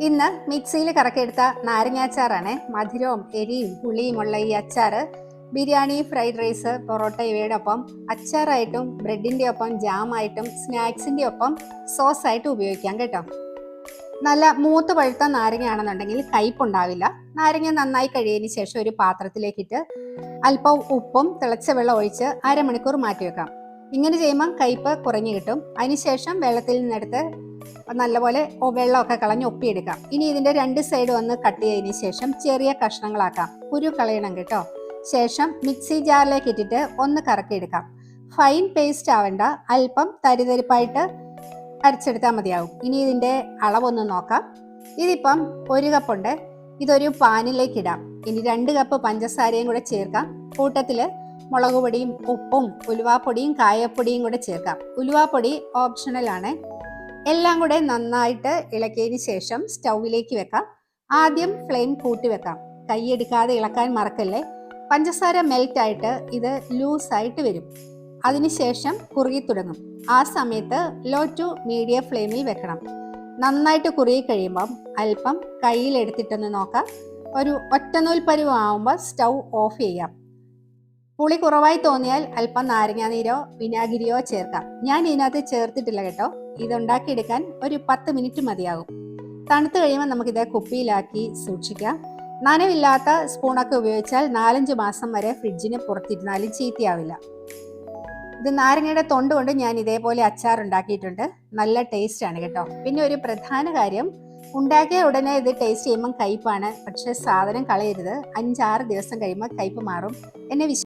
ഇന്ന് മിക്സിയിൽ കറക്കിയെടുത്ത നാരങ്ങാച്ചാറാണ് മധുരവും എരിയും പുളിയുമുള്ള ഈ അച്ചാർ ബിരിയാണി ഫ്രൈഡ് റൈസ് പൊറോട്ട ഇവയുടെ ഒപ്പം അച്ചാറായിട്ടും ബ്രെഡിന്റെ ഒപ്പം ജാമായിട്ടും സ്നാക്സിന്റെ ഒപ്പം സോസായിട്ടും ഉപയോഗിക്കാം കേട്ടോ. നല്ല മൂത്ത് പഴുത്ത നാരങ്ങയാണെന്നുണ്ടെങ്കിൽ കയ്പുണ്ടാവില്ല. നാരങ്ങ നന്നായി കഴിയതിന് ശേഷം ഒരു പാത്രത്തിലേക്കിട്ട് അല്പം ഉപ്പും തിളച്ച വെള്ളം ഒഴിച്ച് അരമണിക്കൂർ മാറ്റി വെക്കാം ഇങ്ങനെ ചെയ്യുമ്പോൾ കയ്പ് കുറഞ്ഞു കിട്ടും. അതിനുശേഷം വെള്ളത്തിൽ നിന്നെടുത്ത് നല്ലപോലെ വെള്ളമൊക്കെ കളഞ്ഞ് ഒപ്പിയെടുക്കാം. ഇനി ഇതിന്റെ രണ്ട് സൈഡ് വന്ന് കട്ട് ചെയ്തതിന് ശേഷം ചെറിയ കഷ്ണങ്ങളാക്കാം. കുരു കളയണം കേട്ടോ. ശേഷം മിക്സി ജാറിലേക്ക് ഇട്ടിട്ട് ഒന്ന് കറക്കിയെടുക്കാം. ഫൈൻ പേസ്റ്റ് ആവേണ്ട. അല്പം തരിതരിപ്പായിട്ട് അരച്ചെടുത്താൽ മതിയാവും. ഇനി ഇതിന്റെ അളവൊന്ന് നോക്കാം. ഇതിപ്പം ഒരു കപ്പുണ്ട് ഇതൊരു പാനിലേക്ക് ഇടാം. ഇനി രണ്ട് കപ്പ് പഞ്ചസാരയും കൂടെ ചേർക്കാം. കൂട്ടത്തിൽ മുളക് പൊടിയും ഉപ്പും ഉലുവാപ്പൊടിയും കായപ്പൊടിയും കൂടെ ചേർക്കാം. ഉലുവാപ്പൊടി ഓപ്ഷണലാണ് എല്ലാം കൂടെ നന്നായിട്ട് ഇളക്കിയതിന് ശേഷം സ്റ്റൗവിലേക്ക് വെക്കാം. ആദ്യം ഫ്ലെയിം കൂട്ടി വെക്കാം. കൈയെടുക്കാതെ ഇളക്കാൻ മറക്കല്ലേ? പഞ്ചസാര മെൽറ്റ് ആയിട്ട് ഇത് ലൂസായിട്ട് വരും. അതിനുശേഷം കുറുകി തുടങ്ങും. ആ സമയത്ത് ലോ ടു മീഡിയം ഫ്ലെയിമിൽ വെക്കണം. നന്നായിട്ട് കുറുകി കഴിയുമ്പം അല്പം കയ്യിലെടുത്തിട്ടൊന്ന് നോക്കാം. ഒരു ഒറ്റനൂൽ പരുവാകുമ്പോൾ സ്റ്റൗ ഓഫ് ചെയ്യാം. പുളി കുറവായി തോന്നിയാൽ അല്പം നാരങ്ങാനീരോ വിനാഗിരിയോ ചേർക്കാം. ഞാൻ ഇതിനകത്ത് ചേർത്തിട്ടില്ല കേട്ടോ. ഇതുണ്ടാക്കിയെടുക്കാൻ ഒരു പത്ത് മിനിറ്റ് മതിയാകും. തണുത്ത് കഴിയുമ്പോൾ നമുക്കിത് കുപ്പിയിലാക്കി സൂക്ഷിക്കാം. നനവില്ലാത്ത സ്പൂണൊക്കെ ഉപയോഗിച്ചാൽ നാലഞ്ച് മാസം വരെ ഫ്രിഡ്ജിന് പുറത്തിരുന്നാലും ചീത്തയാവില്ല. ഇത് നാരങ്ങയുടെ തൊണ്ട് കൊണ്ട് ഞാൻ ഇതേപോലെ അച്ചാർ ഉണ്ടാക്കിയിട്ടുണ്ട് നല്ല ടേസ്റ്റ് ആണ് കേട്ടോ. പിന്നെ ഒരു പ്രധാന കാര്യം ഉണ്ടാക്കിയ ഉടനെ ഇത് ടേസ്റ്റ് ചെയ്യുമ്പോൾ കയ്പാണ്. പക്ഷേ സാധനം കളയരുത്. അഞ്ചാറ് ദിവസം കഴിയുമ്പോൾ കയ്പ് മാറും. എന്നെ